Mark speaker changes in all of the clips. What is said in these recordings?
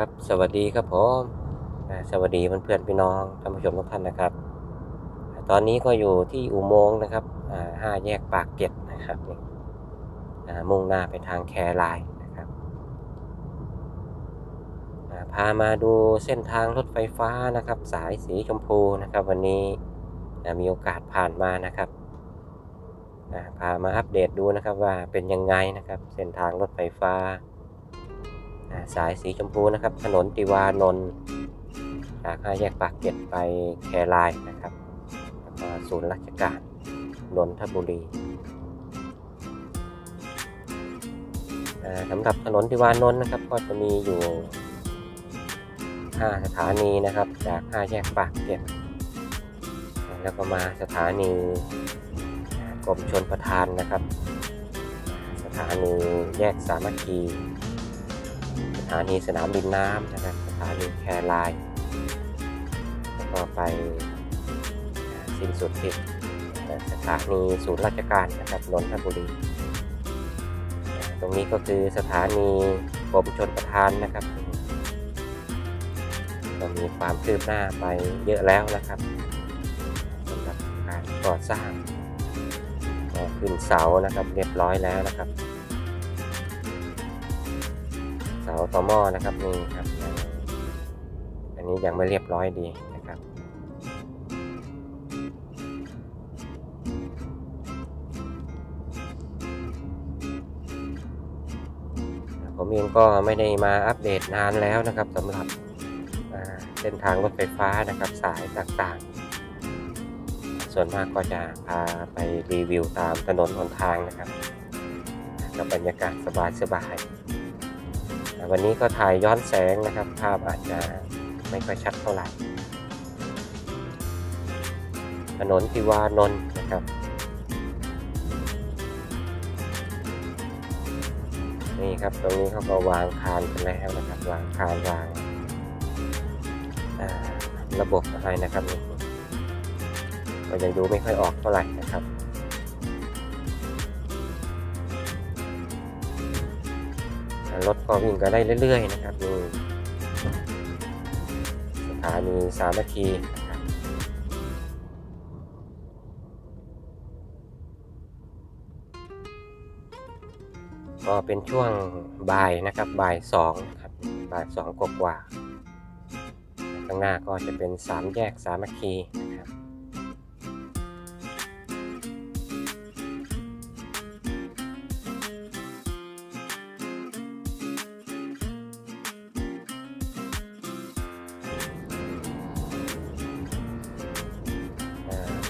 Speaker 1: ครับ สวัสดีครับผมสวัสดีเพื่อนๆพี่น้องท่านผู้ชมทุกท่านนะครับ ตอนนี้ก็อยู่ที่อุโมงค์นะครับห้าแยกปากเกร็ดนะครับนี่มุ่งหน้าไปทางแครายนะครับพามาดูเส้นทางรถไฟฟ้านะครับ สายสีชมพูนะครับ วันนี้มีโอกาสผ่านมานะครับพามาอัปเดตดูนะครับว่าเป็นยังไงนะครับ เส้นทางรถไฟฟ้า สายสีชมพูนะครับ ถนนติวานนท์จากห้าแยกปากเกร็ดไปแครายนะครับแล้วก็ศูนย์ราชการนนทบุรีสำหรับถนนติวานนท์นะครับ ก็จะมีอยู่ 5 สถานีนะครับ จาก 5 แยกปากเกร็ดแล้วก็มาสถานีกรมชนประทานนะครับ สถานีแยกสามัคคี ถานีสนามบินน้ำนะครับสถานีแครายแล้วก็ไปสิ้นสุดที่สถานีศูนย์ราชการนะครับนนทบุรี ตรงนี้ก็คือสถานีกรมชนประทานนะครับก็มีความคืบหน้าไปเยอะแล้วนะครับสำหรับการก่อสร้างก็ขึ้นเสานะครับเรียบร้อยแล้วนะครับาต่อหม้อนะครับนี่ครับ อันนี้ยังไม่เรียบร้อยดีนะครับผมเองก็ไม่ได้มาอัปเดตนานแล้วนะครับสำหรับเส้นทางรถไฟฟ้านะครับสายต่างๆ ส่วนมากก็จะพาไปรีวิวตามถนนหนทางนะครับกับบรรยากาศสบายๆ วันนี้ก็ถ่ายย้อนแสงนะครับ ภาพอาจจะไม่ค่อยชัดเท่าไหร่ถนนติวานนท์นะครับนี่ครับตรงนี้เขาก็วางคานกันแล้วนะครับวางคานวางระบบอะไรนะครับก็ยังดูไม่ค่อยออกเท่าไหร่ รถก็วิ่งกันได้เรื่อย ๆ นะครับนี่สถานีสามัคคีนะครับก็เป็นช่วงบ่ายนะครับบ่ายสองนะครับบ่ายสองกว่าๆข้างหน้าก็จะเป็นสามแยกสามัคคีนะครับ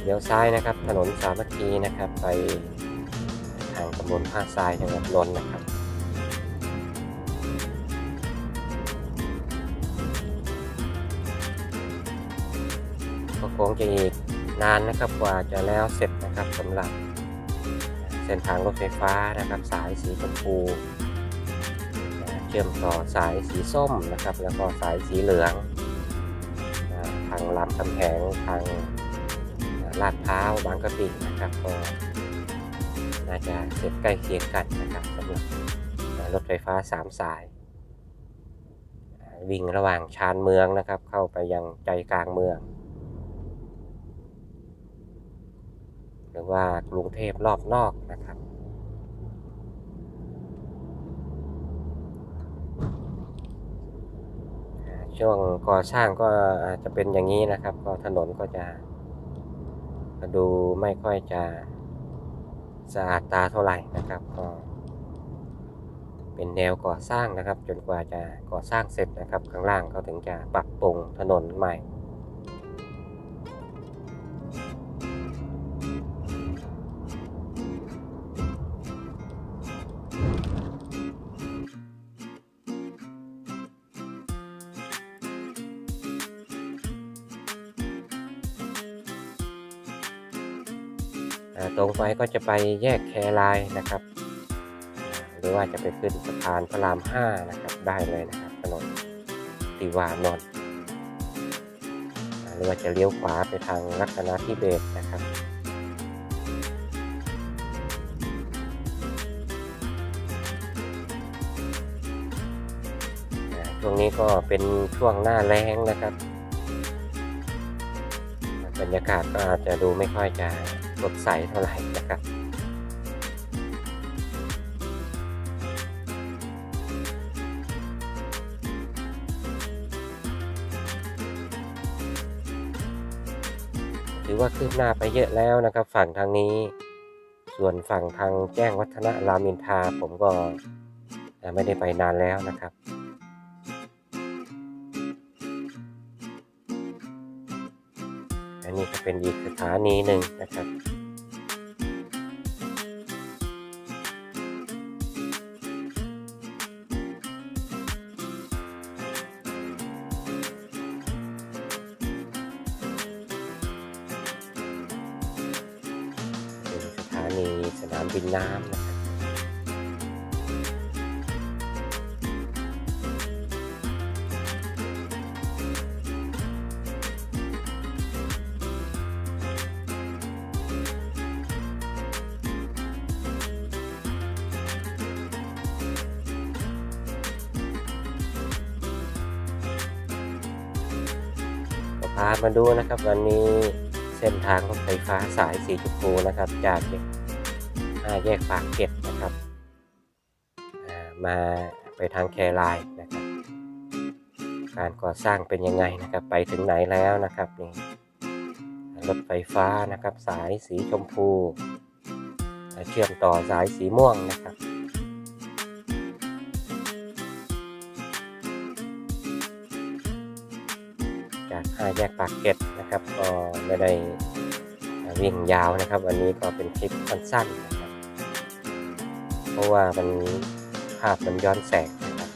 Speaker 1: เลี้ยวซ้ายนะครับ ถนนสามัคคีนะครับ ไปทางตำบลท่าทรายจังหวัดนนท์นะครับก็คงจะอีกนานนะครับกว่าจะแล้วเสร็จนะครับสำหรับเส้นทางรถไฟฟ้านะครับ สายสีชมพูเชื่อมต่อสายสีส้มนะครับ แล้วก็สายสีเหลือง ทางลำคำแหงทาง ลาดพร้าวบางกะปินะครับก็น่าจะเสร็จใกล้เคียงกันนะครับสำหรับรถไฟฟ้าสามสาย วิ่งระหว่างชานเมืองนะครับ เข้าไปยังใจกลางเมือง หรือว่ากรุงเทพรอบนอกนะครับช่วงก่อสร้างก็อาจจะเป็นอย่างนี้นะครับ ก็ถนนก็จะ ดูไม่ค่อยจะสะอาดตาเท่าไหร่นะครับ ก็เป็นแนวก่อสร้างนะครับ จนกว่าจะก่อสร้างเสร็จนะครับ ข้างล่างเขาถึงจะปรับปรุงถนนใหม่ ตรงไปก็จะไปแยกแครายนะครับ หรือว่าจะไปขึ้นสะพานพระรามห้านะครับได้เลยนะครับถนนติวานนท์อ่าหรือว่าจะเลี้ยวขวาไปทางรัตนทิเบศนะครับช่วงนี้ก็เป็นช่วงหน้าแล้งนะครับบรรยากาศก็อาจจะดูไม่ค่อยจะ สดใสเท่าไหร่นะครับถือว่าคืบหน้าไปเยอะแล้วนะครับ ฝั่งทางนี้ ส่วนฝั่งทางแจ้งวัฒนะรามินทาผมก็ไม่ได้ไปนานแล้วนะครับ เป็นอีกสถานีหนึ่งนะครับเป็นสถานีสนามบินน้ำนะครับ พามาดูนะครับ วันนี้เส้นทางรถไฟฟ้าสายสีชมพูนะครับ จากแยกห้าแยกปากเกร็ดนะครับ มาไปทางแครายนะครับ การก่อสร้างเป็นยังไงนะครับ ไปถึงไหนแล้วนะครับนี่รถไฟฟ้านะครับ สายสีชมพู เชื่อมต่อสายสีม่วงนะครับ แยกปากเก็ดนะครับ ก็ไม่ได้วิ่งยาวนะครับ วันนี้ก็เป็นคลิปสั้นๆนะครับ เพราะว่ามันภาพมันย้อนแสงนะครับ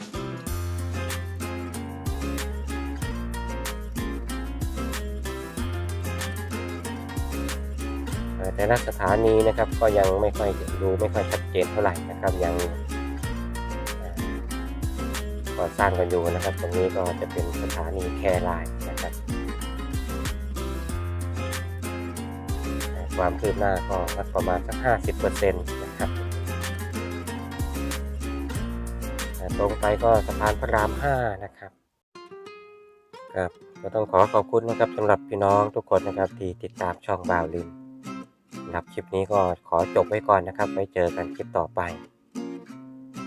Speaker 1: แต่ละสถานีนะครับก็ยังไม่ค่อยดูไม่ค่อยชัดเจนเท่าไหร่นะครับยังอ่อก่อสร้างกันอยู่นะครับ ตรงนี้ก็จะเป็นสถานีแคร์ไลน์ ความคืบหน้าก็สักประมาณสัก 50%นะครับตรงไปก็สะพานพระราม 5 นะครับครับก็ต้องขอขอบคุณนะครับสำหรับพี่น้องทุกคนนะครับที่ติดตามช่องบ่าวลินสำหรับคลิปนี้ก็ขอจบไว้ก่อนนะครับ ไว้เจอกันคลิปต่อไป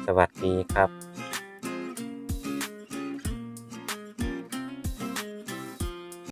Speaker 1: สวัสดีครับ